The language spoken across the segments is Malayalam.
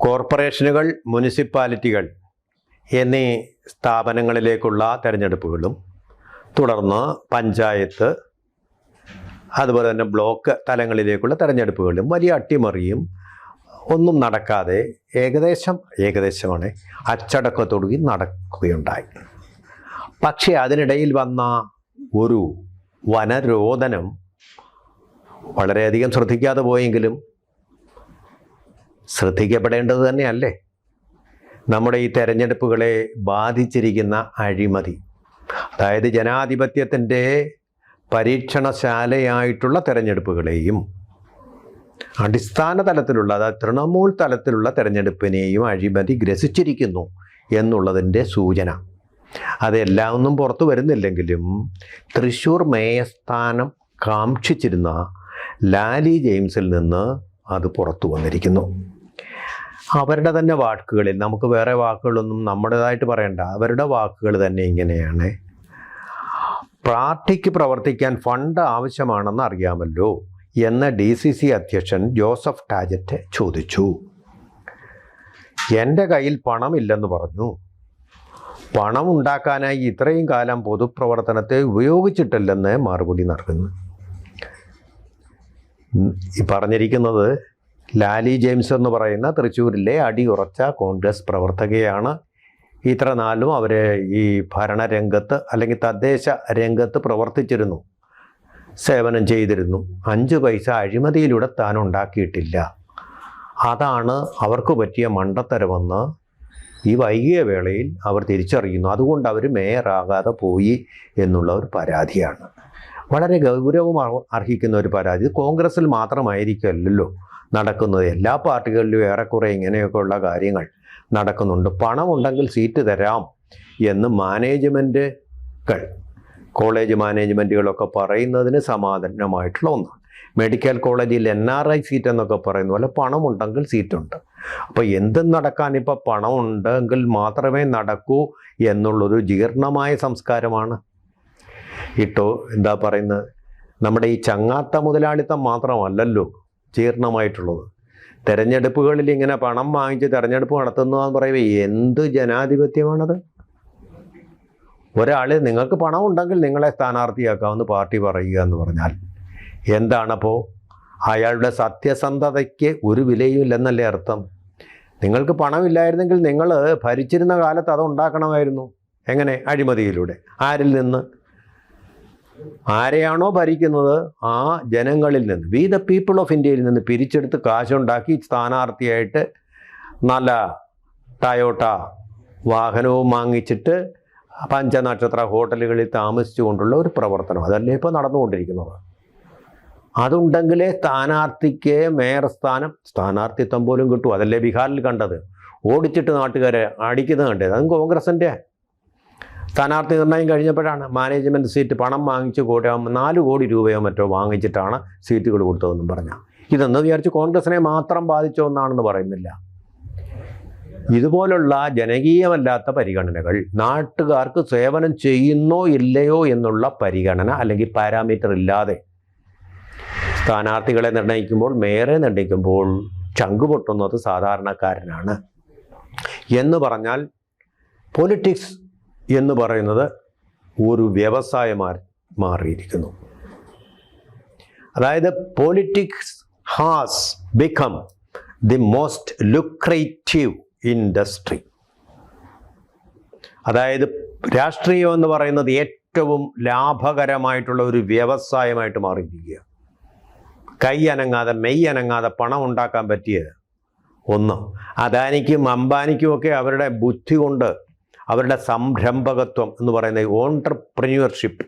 കോർപ്പറേഷനുകൾ മുനിസിപ്പാലിറ്റികൾ എന്നീ സ്ഥാപനങ്ങളിലേക്കുള്ള തിരഞ്ഞെടുപ്പുകളും തുടർന്ന് പഞ്ചായത്ത് അതുപോലെ തന്നെ ബ്ലോക്ക് തലങ്ങളിലേക്കുള്ള തിരഞ്ഞെടുപ്പുകളും വലിയ അട്ടിമറിയും ഒന്നും നടക്കാതെ ഏകദേശം ഏകദേശമാണ് അച്ചടക്കത്തോടുകൂടി നടക്കുകയുണ്ടായി. പക്ഷേ അതിനിടയിൽ വന്ന ഒരു വനരോധനം വളരെയധികം ശ്രദ്ധിക്കാതെ പോയെങ്കിലും ശ്രദ്ധിക്കപ്പെടേണ്ടത് തന്നെയല്ലേ? നമ്മുടെ ഈ തെരഞ്ഞെടുപ്പുകളെ ബാധിച്ചിരിക്കുന്ന അഴിമതി. അതായത് ജനാധിപത്യത്തിന്റെ പരീക്ഷണശാലയായിട്ടുള്ള തെരഞ്ഞെടുപ്പുകളെയും അടിസ്ഥാന തലത്തിലുള്ള അതായത് തൃണമൂൽ തലത്തിലുള്ള തെരഞ്ഞെടുപ്പിനെയും അഴിമതി ഗ്രസിച്ചിരിക്കുന്നു എന്നുള്ളതിന്റെ സൂചന. അതെല്ലാം ഒന്നും പുറത്തു വരുന്നില്ലെങ്കിലും തൃശ്ശൂർ മേയസ്ഥാനം കാക്ഷിച്ചിരുന്ന ലാലി ജെയിംസിൽ നിന്ന് അത് പുറത്തു വന്നിരിക്കുന്നു. അവരുടെ തന്നെ വാക്കുകളിൽ നമുക്ക് വേറെ വാക്കുകളൊന്നും നമ്മുടേതായിട്ട് പറയണ്ട അവരുടെ വാക്കുകൾ തന്നെ ഇങ്ങനെയാണ്. പാർട്ടിക്ക് പ്രവർത്തിക്കാൻ ഫണ്ട് ആവശ്യമാണെന്ന് അറിയാമല്ലോ എന്ന് ഡി സി സി അധ്യക്ഷൻ ജോസഫ് ടാജറ്റ് ചോദിച്ചു. എന്റെ കയ്യിൽ പണമില്ലെന്ന് പറഞ്ഞു. പണം ഉണ്ടാക്കാനായി ഇത്രയും കാലം പൊതുപ്രവർത്തനത്തെ ഉപയോഗിച്ചിട്ടില്ലെന്ന് മറുപടി നൽകുന്നു. പറഞ്ഞിരിക്കുന്നത് ലാലി ജെയിംസ് എന്ന് പറയുന്ന തൃശ്ശൂരിലെ അടിയുറച്ച കോൺഗ്രസ് പ്രവർത്തകയാണ്. ഇത്ര നാളും അവർ ഈ ഭരണരംഗത്ത് അല്ലെങ്കിൽ തദ്ദേശ രംഗത്ത് പ്രവർത്തിച്ചിരുന്നു. സേവനം ചെയ്തിരുന്നു. അഞ്ച് പൈസ അഴിമതിയിലൂടെ താൻ ഉണ്ടാക്കിയിട്ടില്ല. അതാണ് അവർക്ക് പറ്റിയ മണ്ടത്തരമെന്ന് ഈ വൈകിയ വേളയിൽ അവർ തിരിച്ചറിയുന്നു. അതുകൊണ്ട് അവർ മേയറാകാതെ പോയി എന്നുള്ള ഒരു പരാതിയാണ്. വളരെ ഗൗരവമാണ് അർഹിക്കുന്ന ഒരു പരാതി? കോൺഗ്രസ്സിൽ മാത്രമായിരിക്കുമല്ലോ നടക്കുന്നത്. എല്ലാ പാർട്ടികളിലും ഏറെക്കുറെ ഇങ്ങനെയൊക്കെയുള്ള കാര്യങ്ങൾ നടക്കുന്നുണ്ട്. പണമുണ്ടെങ്കിൽ സീറ്റ് തരാം എന്ന് മാനേജ്മെന്റുകൾ കോളേജ് മാനേജ്മെന്റുകളൊക്കെ പറയുന്നതിന് സമാധാനമായിട്ടുള്ള ഒന്നാണ്. മെഡിക്കൽ കോളേജിൽ എൻ ആർ ഐ സീറ്റ് എന്നൊക്കെ പറയുന്ന പോലെ പണമുണ്ടെങ്കിൽ സീറ്റുണ്ട്. അപ്പോൾ എന്തും നടക്കാൻ ഇപ്പോൾ പണമുണ്ടെങ്കിൽ മാത്രമേ നടക്കൂ എന്നുള്ളൊരു ജീർണമായ സംസ്കാരമാണ് ഇട്ടോ എന്താ പറയുന്നത് നമ്മുടെ ഈ ചങ്ങാത്ത മുതലാളിത്തം മാത്രമല്ലല്ലോ ജീർണമായിട്ടുള്ളത്. തെരഞ്ഞെടുപ്പുകളിൽ ഇങ്ങനെ പണം വാങ്ങിച്ച് തെരഞ്ഞെടുപ്പ് നടത്തുന്നു എന്ന് പറയുമ്പോൾ എന്ത് ജനാധിപത്യമാണത്? ഒരാൾ നിങ്ങൾക്ക് പണം ഉണ്ടെങ്കിൽ നിങ്ങളെ സ്ഥാനാർത്ഥിയാക്കാമെന്ന് പാർട്ടി പറയുക എന്ന് പറഞ്ഞാൽ എന്താണപ്പോൾ അയാളുടെ സത്യസന്ധതയ്ക്ക് ഒരു വിലയും ഇല്ലെന്നല്ലേ അർത്ഥം. നിങ്ങൾക്ക് പണമില്ലായിരുന്നെങ്കിൽ നിങ്ങൾ ഭരിച്ചിരുന്ന കാലത്ത് അത് ഉണ്ടാക്കണമായിരുന്നു. എങ്ങനെ? അഴിമതിയിലൂടെ. ആരിൽ നിന്ന്? ആരെയാണോ ഭരിക്കുന്നത് ആ ജനങ്ങളിൽ നിന്ന് വി ദ പീപ്പിൾ ഓഫ് ഇന്ത്യയിൽ നിന്ന് പിരിച്ചെടുത്ത് കാശുണ്ടാക്കി സ്ഥാനാർത്ഥിയായിട്ട് നല്ല ടയോട്ട വാഹനവും വാങ്ങിച്ചിട്ട് പഞ്ചനക്ഷത്ര ഹോട്ടലുകളിൽ താമസിച്ചുകൊണ്ടുള്ള ഒരു പ്രവർത്തനം. അതല്ലേ ഇപ്പോൾ നടന്നുകൊണ്ടിരിക്കുന്നത്. അതുണ്ടെങ്കിലേ സ്ഥാനാർത്ഥിക്ക് മേയർ സ്ഥാനം സ്ഥാനാർത്ഥിത്വം പോലും കിട്ടും. അതല്ലേ ബീഹാറിൽ കണ്ടത്? ഓടിച്ചിട്ട് നാട്ടുകാരെ അടിക്കുന്നത് കണ്ടത് അതും കോൺഗ്രസിന്റെ സ്ഥാനാർത്ഥി നിർണയം കഴിഞ്ഞപ്പോഴാണ് മാനേജ്മെന്റ് സീറ്റ് പണം വാങ്ങിച്ച് കോടി നാല് കോടി രൂപയോ മറ്റോ വാങ്ങിച്ചിട്ടാണ് സീറ്റുകൾ കൊടുത്തതെന്നും പറഞ്ഞ. ഇതെന്ന് വിചാരിച്ച് കോൺഗ്രസിനെ മാത്രം ബാധിച്ച ഒന്നാണെന്ന് പറയുന്നില്ല. ഇതുപോലുള്ള ജനകീയമല്ലാത്ത പരിഗണനകൾ നാട്ടുകാർക്ക് സേവനം ചെയ്യുന്നോ ഇല്ലയോ എന്നുള്ള പരിഗണന അല്ലെങ്കിൽ പാരാമീറ്റർ ഇല്ലാതെ സ്ഥാനാർത്ഥികളെ നിർണയിക്കുമ്പോൾ മേയറെ നിർണയിക്കുമ്പോൾ ചങ്കുപൊട്ടുന്നത് സാധാരണക്കാരനാണ്. എന്ന് പറഞ്ഞാൽ പൊളിറ്റിക്സ് എന്ന് പറയുന്നത് ഒരു വ്യവസായമായി മാറിയിരിക്കുന്നു. അതായത് politics has become the most lucrative industry അതായത് രാഷ്ട്രീയം എന്ന് പറയുന്നത് ഏറ്റവും ലാഭകരമായിട്ടുള്ള ഒരു വ്യവസായമായിട്ട് മാറിയിരിക്കുക. കൈ അനങ്ങാതെ മെയ് അനങ്ങാതെ പണം ഉണ്ടാക്കാൻ പറ്റിയ ഒന്ന്. അദാനിക്കും അംബാനിക്കും ഒക്കെ അവരുടെ ബുദ്ധി കൊണ്ട് അവരുടെ സംരംഭകത്വം എന്ന് പറയുന്ന ഓണ്ടർപ്രന്യൂർഷിപ്പ്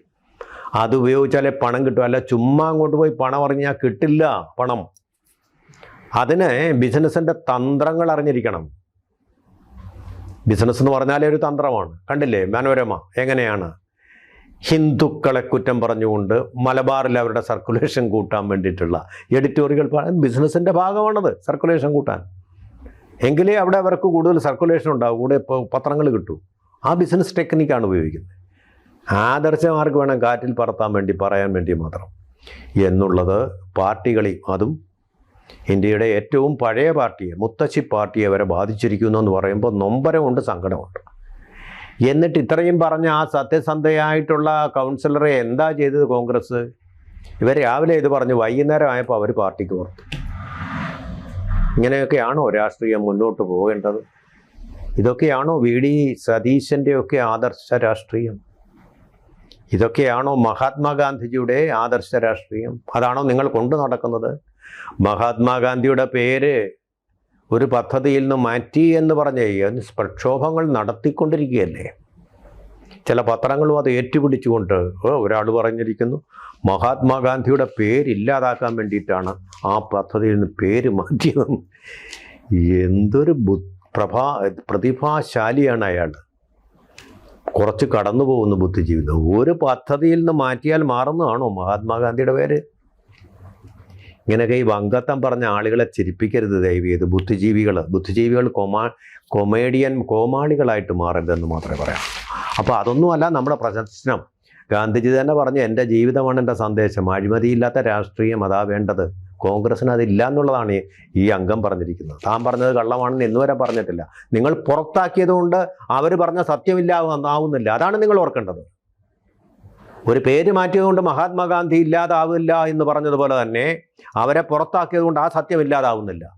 അത് ഉപയോഗിച്ചാലേ പണം കിട്ടും. അല്ല ചുമ്മാ അങ്ങോട്ട് പോയി പണം അറിഞ്ഞാൽ കിട്ടില്ല പണം. അതിന് ബിസിനസ്സിന്റെ തന്ത്രങ്ങൾ അറിഞ്ഞിരിക്കണം. ബിസിനസ് എന്ന് പറഞ്ഞാലേ ഒരു തന്ത്രമാണ്. കണ്ടില്ലേ മനോരമ? എങ്ങനെയാണ്? ഹിന്ദുക്കളെ കുറ്റം പറഞ്ഞുകൊണ്ട് മലബാറിൽ അവരുടെ സർക്കുലേഷൻ കൂട്ടാൻ വേണ്ടിയിട്ടുള്ള എഡിറ്റോറിയൽ ബിസിനസ്സിന്റെ ഭാഗമാണത് സർക്കുലേഷൻ കൂട്ടാൻ. എങ്കിലേ അവിടെ അവർക്ക് കൂടുതൽ സർക്കുലേഷൻ ഉണ്ടാവും. കൂടെ ഇപ്പോൾ പത്രങ്ങൾ കിട്ടും. ആ ബിസിനസ് ടെക്നിക്കാണ് ഉപയോഗിക്കുന്നത്. ആദർശമാർക്ക് വേണം കാറ്റിൽ പറത്താൻ വേണ്ടി പറയാൻ വേണ്ടി മാത്രം. എന്നുള്ളത് പാർട്ടികളിൽ അതും ഇന്ത്യയുടെ ഏറ്റവും പഴയ പാർട്ടിയെ മുത്തശ്ശി പാർട്ടിയെ വരെ ബാധിച്ചിരിക്കുന്നു എന്ന് പറയുമ്പോൾ നൊമ്പരമുണ്ട് സങ്കടമുണ്ട്. എന്നിട്ട് ഇത്രയും പറഞ്ഞ ആ സത്യസന്ധയായിട്ടുള്ള കൗൺസിലറെ എന്താ ചെയ്തത് കോൺഗ്രസ്? ഇവർ രാവിലെ ഇത് പറഞ്ഞു വൈകുന്നേരം ആയപ്പോൾ അവർ പാർട്ടിക്ക് പുറത്തു. ഇങ്ങനെയൊക്കെയാണോ രാഷ്ട്രീയം മുന്നോട്ട് പോകേണ്ടത്? ഇതൊക്കെയാണോ വി ഡി സതീശന്റെയൊക്കെ ആദർശ രാഷ്ട്രീയം? ഇതൊക്കെയാണോ മഹാത്മാഗാന്ധിജിയുടെ ആദർശ രാഷ്ട്രീയം? അതാണോ നിങ്ങൾ കൊണ്ടു നടക്കുന്നത്? മഹാത്മാഗാന്ധിയുടെ പേര് ഒരു പദ്ധതിയിൽ നിന്ന് മാറ്റി എന്ന് പറഞ്ഞ് പ്രക്ഷോഭങ്ങൾ നടത്തിക്കൊണ്ടിരിക്കുകയല്ലേ? ചില പത്രങ്ങളും അത് ഏറ്റുപിടിച്ചുകൊണ്ട് ഒരാൾ പറഞ്ഞിരിക്കുന്നു മഹാത്മാഗാന്ധിയുടെ പേരില്ലാതാക്കാൻ വേണ്ടിയിട്ടാണ് ആ പദ്ധതിയിൽ നിന്ന് പേര് മാറ്റിയതെന്ന്. എന്തൊരു ബു പ്രഭാ പ്രതിഭാശാലിയാണ് അയാൾ. കുറച്ച് കടന്നു പോകുന്ന ബുദ്ധിജീവിതം. ഒരു പദ്ധതിയിൽ നിന്ന് മാറ്റിയാൽ മാറുന്നതാണോ മഹാത്മാഗാന്ധിയുടെ പേര്? ഇങ്ങനെയൊക്കെ ഈ വങ്കത്തം പറഞ്ഞ ആളുകളെ ചിരിപ്പിക്കരുത് ദയവ് ചെയ്ത് ബുദ്ധിജീവികൾ ബുദ്ധിജീവികൾ കൊമാ കൊമേഡിയൻ കോമാളികളായിട്ട് മാറരുതെന്ന് മാത്രമേ പറയാം. അപ്പോൾ അതൊന്നുമല്ല നമ്മുടെ പ്രശ്നം. ഗാന്ധിജി തന്നെ പറഞ്ഞു എന്റെ ജീവിതമാണ് എന്റെ സന്ദേശം. അഴിമതിയില്ലാത്ത രാഷ്ട്രീയം അതാ വേണ്ടത്. കോൺഗ്രസ്സിന് അതില്ല എന്നുള്ളതാണ് ഈ- അംഗം പറഞ്ഞിരിക്കുന്നത്. താൻ പറഞ്ഞത് കള്ളമാണെന്ന് എന്ന് വരെ പറഞ്ഞിട്ടില്ല. നിങ്ങൾ പുറത്താക്കിയത് കൊണ്ട് അവർ പറഞ്ഞ സത്യമില്ല ആവുന്നില്ല അതാണ് നിങ്ങൾ ഓർക്കേണ്ടത്. ഒരു പേര് മാറ്റിയതുകൊണ്ട് മഹാത്മാഗാന്ധി ഇല്ലാതാവില്ല എന്ന് പറഞ്ഞതുപോലെ തന്നെ അവരെ പുറത്താക്കിയത് കൊണ്ട് ആ സത്യം ഇല്ലാതാവുന്നില്ല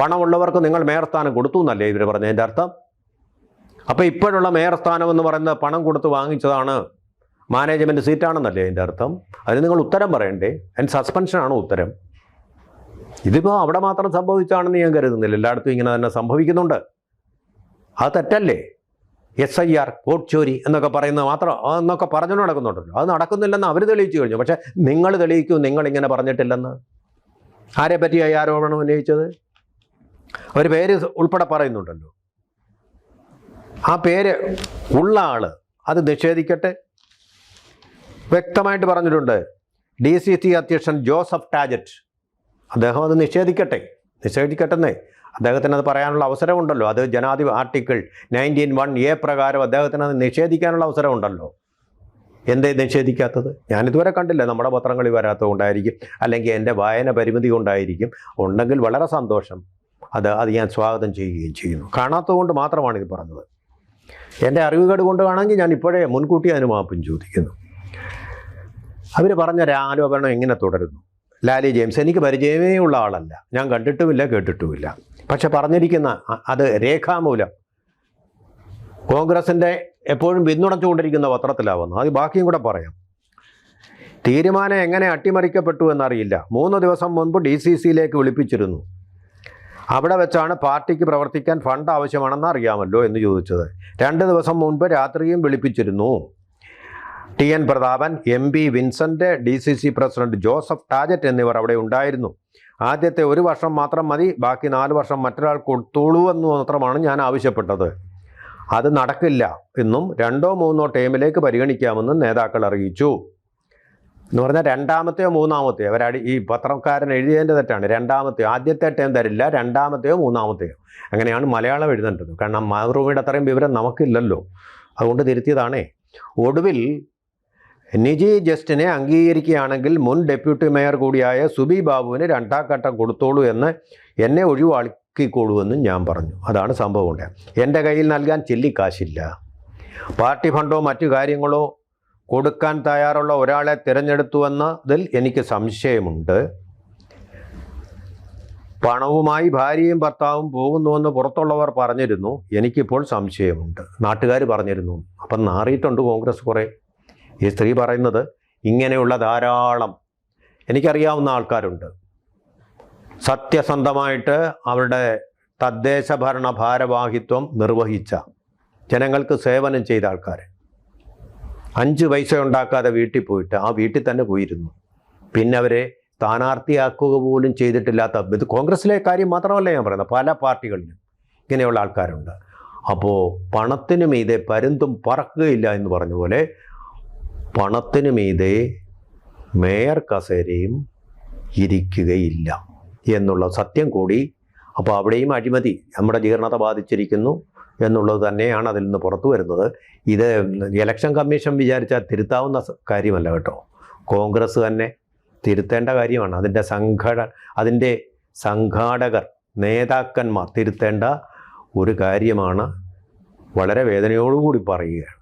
പണമുള്ളവർക്ക് നിങ്ങൾ മേയർ സ്ഥാനം കൊടുത്തു എന്നല്ലേ ഇവർ പറഞ്ഞതിന്റെ അർത്ഥം? അപ്പോൾ ഇപ്പോഴുള്ള മേയർ സ്ഥാനം എന്ന് പറയുന്നത് പണം കൊടുത്ത് വാങ്ങിച്ചതാണ് മാനേജ്മെന്റ് സീറ്റാണെന്നല്ലേ അതിന്റെ അർത്ഥം? അതിന് നിങ്ങൾ ഉത്തരം പറയണ്ടേ? അതിന് സസ്പെൻഷനാണ് ഉത്തരം? ഇതിപ്പോൾ അവിടെ മാത്രം സംഭവിച്ചാണെന്ന് ഞാൻ കരുതുന്നില്ല. എല്ലായിടത്തും ഇങ്ങനെ തന്നെ സംഭവിക്കുന്നുണ്ട്. അത് തെറ്റല്ലേ? എസ് ഐ ആർ വോട്ട് ചോരി എന്നൊക്കെ പറയുന്നത് മാത്രം എന്നൊക്കെ പറഞ്ഞു നടക്കുന്നുണ്ടല്ലോ. അത് നടക്കുന്നില്ലെന്ന് അവർ തെളിയിച്ചു കഴിഞ്ഞു. പക്ഷേ നിങ്ങൾ തെളിയിക്കൂ നിങ്ങൾ ഇങ്ങനെ പറഞ്ഞിട്ടില്ലെന്ന്. ആരെ പറ്റിയായി ആരോപണം ഉന്നയിച്ചത്? ഒരു പേര് ഉൾപ്പെടെ പറയുന്നുണ്ടല്ലോ. ആ പേര് ഉള്ള ആൾ അത് നിഷേധിക്കട്ടെ? വ്യക്തമായിട്ട് പറഞ്ഞിട്ടുണ്ട്. ഡി സി സി അധ്യക്ഷൻ ജോസഫ് ടാജറ്റ് അദ്ദേഹം അത് നിഷേധിക്കട്ടെ നിഷേധിക്കട്ടെന്നേ. അദ്ദേഹത്തിന് അത് പറയാനുള്ള അവസരമുണ്ടല്ലോ. അത് ജനാധിപ ആർട്ടിക്കിൾ നയന്റീൻ വൺ എ പ്രകാരം അദ്ദേഹത്തിന് അത് നിഷേധിക്കാനുള്ള അവസരമുണ്ടല്ലോ. എന്തേ നിഷേധിക്കാത്തത്? ഞാനിതുവരെ കണ്ടില്ല. നമ്മുടെ പത്രങ്ങളിൽ വരാത്തത് കൊണ്ടായിരിക്കും. അല്ലെങ്കിൽ എന്റെ വായന പരിമിതി കൊണ്ടായിരിക്കും. ഉണ്ടെങ്കിൽ വളരെ സന്തോഷം. അത് അത് ഞാൻ സ്വാഗതം ചെയ്യുകയും ചെയ്യുന്നു. കാണാത്തത് കൊണ്ട് മാത്രമാണ് ഇത് പറഞ്ഞത്. എന്റെ അറിവുകേട് കൊണ്ട് വേണമെങ്കിൽ ഞാൻ ഇപ്പോഴേ മുൻകൂട്ടി അതിന് മാപ്പും ചോദിക്കുന്നു. അവർ പറഞ്ഞ ആരോപണം എങ്ങനെ തുടരുന്നു? ലാലി ജെയിംസ് എനിക്ക് പരിചയമേ ഉള്ള ആളല്ല. ഞാൻ കണ്ടിട്ടുമില്ല കേട്ടിട്ടുമില്ല. പക്ഷെ പറഞ്ഞിരിക്കുന്ന അത് രേഖാമൂലം കോൺഗ്രസിന്റെ എപ്പോഴും പിന്തുണച്ചുകൊണ്ടിരിക്കുന്ന പത്രത്തിലാവുന്നു. അത് ബാക്കിയും കൂടെ പറയാം. തീരുമാനം എങ്ങനെ അട്ടിമറിക്കപ്പെട്ടു എന്നറിയില്ല. മൂന്ന് ദിവസം മുൻപ് ഡി സി സിയിലേക്ക് വിളിപ്പിച്ചിരുന്നു. അവിടെ വെച്ചാണ് പാർട്ടിക്ക് പ്രവർത്തിക്കാൻ ഫണ്ട് ആവശ്യമാണെന്ന് അറിയാമല്ലോ എന്ന് ചോദിച്ചത്. രണ്ട് ദിവസം മുൻപ് രാത്രിയും വിളിപ്പിച്ചിരുന്നു. T N Prathapan M P Vincent D C C president Joseph Tajet എന്നിവർ അവിടെ ഉണ്ടായിരുന്നു. ആദ്യത്തെ ഒരു വർഷം മാത്രം മതി ബാക്കി നാല് വർഷം മറ്റൊരാൾ കൊടുത്തോളൂ എന്ന് മാത്രമാണ് ഞാൻ ആവശ്യപ്പെട്ടത്. അത് നടക്കില്ല എന്നും രണ്ടോ മൂന്നോ ടേമിലേക്ക് പരിഗണിക്കാമെന്നും നേതാക്കൾ അറിയിച്ചു. എന്ന് പറഞ്ഞാൽ രണ്ടാമത്തെയോ മൂന്നാമത്തെയോ അവരടി ഈ പത്രക്കാരൻ എഴുതിയതിന്റെ തെറ്റാണ്. രണ്ടാമത്തെയോ ആദ്യത്തെ ടേം തരില്ല രണ്ടാമത്തെയോ മൂന്നാമത്തെയോ. അങ്ങനെയാണ് മലയാളം എഴുതേണ്ടത്. കാരണം മാതൃഭൂമിയുടെ അത്രയും വിവരം നമുക്കില്ലല്ലോ. അതുകൊണ്ട് തിരുത്തിയതാണേ. ഒടുവിൽ നിജി ജസ്റ്റിനെ അംഗീകരിക്കുകയാണെങ്കിൽ മുൻ ഡെപ്യൂട്ടി മേയർ കൂടിയായ സുബി ബാബുവിന് രണ്ടാം ഘട്ടം കൊടുത്തോളൂ എന്ന് എന്നെ ഒഴിവാക്കിക്കോളൂ എന്നും ഞാൻ പറഞ്ഞു. അതാണ് സംഭവം ഉണ്ട്. എന്റെ കയ്യിൽ നൽകാൻ ചില്ലിക്കാശില്ല. പാർട്ടി ഫണ്ടോ മറ്റു കാര്യങ്ങളോ കൊടുക്കാൻ തയ്യാറുള്ള ഒരാളെ തിരഞ്ഞെടുത്തുവെന്നതിൽ എനിക്ക് സംശയമുണ്ട്. പണവുമായി ഭാര്യയും ഭർത്താവും പോകുന്നുവെന്ന് പുറത്തുള്ളവർ പറഞ്ഞിരുന്നു. എനിക്കിപ്പോൾ സംശയമുണ്ട്. നാട്ടുകാർ പറഞ്ഞിരുന്നു. അപ്പം നാറിയിട്ടുണ്ട് കോൺഗ്രസ് കുറേ. ഈ സ്ത്രീ പറയുന്നത് ഇങ്ങനെയുള്ള ധാരാളം എനിക്കറിയാവുന്ന ആൾക്കാരുണ്ട്. സത്യസന്ധമായിട്ട് അവരുടെ തദ്ദേശ ഭരണ ഭാരവാഹിത്വം നിർവഹിച്ച ജനങ്ങൾക്ക് സേവനം ചെയ്ത ആൾക്കാർ അഞ്ച് പൈസ ഉണ്ടാക്കാതെ വീട്ടിൽ പോയിട്ട് ആ വീട്ടിൽ തന്നെ പോയിരുന്നു. പിന്നെ അവരെ സ്ഥാനാർത്ഥിയാക്കുക പോലും ചെയ്തിട്ടില്ലാത്ത ഇത് കോൺഗ്രസ്സിലെ കാര്യം മാത്രമല്ല ഞാൻ പറയുന്നത്. പല പാർട്ടികളിലും ഇങ്ങനെയുള്ള ആൾക്കാരുണ്ട്. അപ്പോൾ പണത്തിനും ഇതേ പരുന്തും പറക്കുകയില്ല എന്ന് പറഞ്ഞ പോലെ പണത്തിന് മീതെ മേയർ കസേരയും ഇരിക്കുകയില്ല എന്നുള്ള സത്യം കൂടി അപ്പോൾ അവിടെയും അഴിമതി നമ്മുടെ ജീർണത ബാധിച്ചിരിക്കുന്നു എന്നുള്ളത് തന്നെയാണ് അതിൽ നിന്ന് പുറത്തു വരുന്നത്. ഇത് ഇലക്ഷൻ കമ്മീഷൻ വിചാരിച്ചാൽ തിരുത്താവുന്ന കാര്യമല്ല കേട്ടോ. കോൺഗ്രസ് തന്നെ തിരുത്തേണ്ട കാര്യമാണ്. അതിന്റെ സംഘട അതിന്റെ സംഘാടകർ നേതാക്കന്മാർ തിരുത്തേണ്ട ഒരു കാര്യമാണ് വളരെ വേദനയോടുകൂടി പറയുകയാണ്.